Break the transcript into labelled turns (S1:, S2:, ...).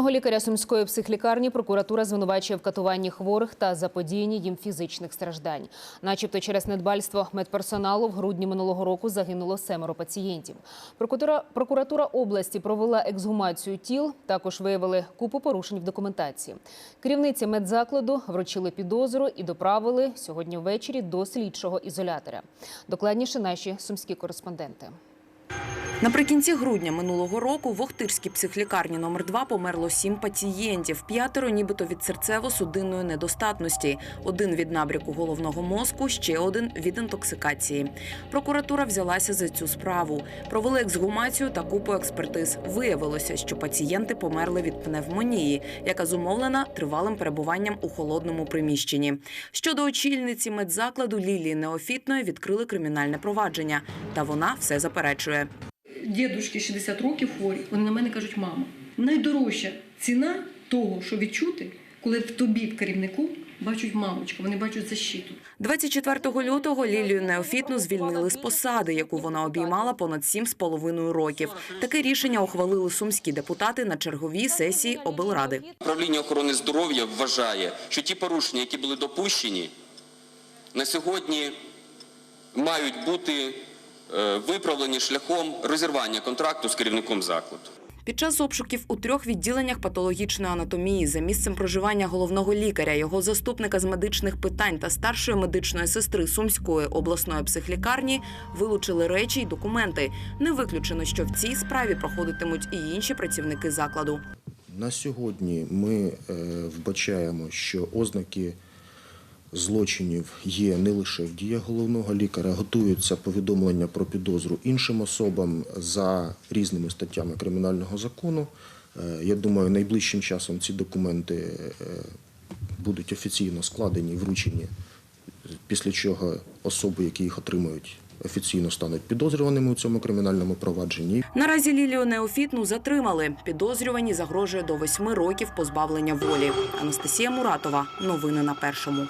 S1: Головного лікаря сумської психлікарні прокуратура звинувачує в катуванні хворих та заподіянні їм фізичних страждань. Начебто через недбальство медперсоналу в грудні минулого року загинуло семеро пацієнтів. Прокуратура, прокуратура області провела ексгумацію тіл. Також виявили купу порушень в документації. Керівниці медзакладу вручили підозру і доправили сьогодні ввечері до слідчого ізолятора. Докладніше наші сумські кореспонденти.
S2: Наприкінці грудня минулого року в Охтирській психлікарні номер 2 померло сім пацієнтів. П'ятеро нібито від серцево-судинної недостатності. Один від набряку головного мозку, ще один від інтоксикації. Прокуратура взялася за цю справу. Провели ексгумацію та купу експертиз. Виявилося, що пацієнти померли від пневмонії, яка зумовлена тривалим перебуванням у холодному приміщенні. Щодо очільниці медзакладу Лілії Неофітної відкрили кримінальне провадження, та вона все заперечує.
S3: Дідушки 60 років хворі, вони на мене кажуть, мама, найдорожча ціна того, що відчути, коли в тобі, в керівнику, бачать мамочку, вони бачать защиту.
S2: 24 лютого Лілію Неофітну звільнили з посади, яку вона обіймала понад сім з половиною років. Таке рішення ухвалили сумські депутати на черговій сесії облради.
S4: Управління охорони здоров'я вважає, що ті порушення, які були допущені, на сьогодні мають бути виправлені шляхом розірвання контракту з керівником закладу.
S2: Під час обшуків у трьох відділеннях патологічної анатомії за місцем проживання головного лікаря, його заступника з медичних питань та старшої медичної сестри Сумської обласної психлікарні вилучили речі й документи. Не виключено, що в цій справі проходитимуть і інші працівники закладу.
S5: На сьогодні ми е, вбачаємо, що ознаки злочинів є не лише в діях головного лікаря, готуються повідомлення про підозру іншим особам за різними статтями кримінального закону. Е, Я думаю, найближчим часом ці документи е, будуть офіційно складені вручені, після чого особи, які їх отримують, офіційно стануть підозрюваними у цьому кримінальному провадженні.
S2: Наразі Лілію Неофітну затримали. Підозрювані загрожує до восьми років позбавлення волі. Анастасія Муратова. Новини на першому.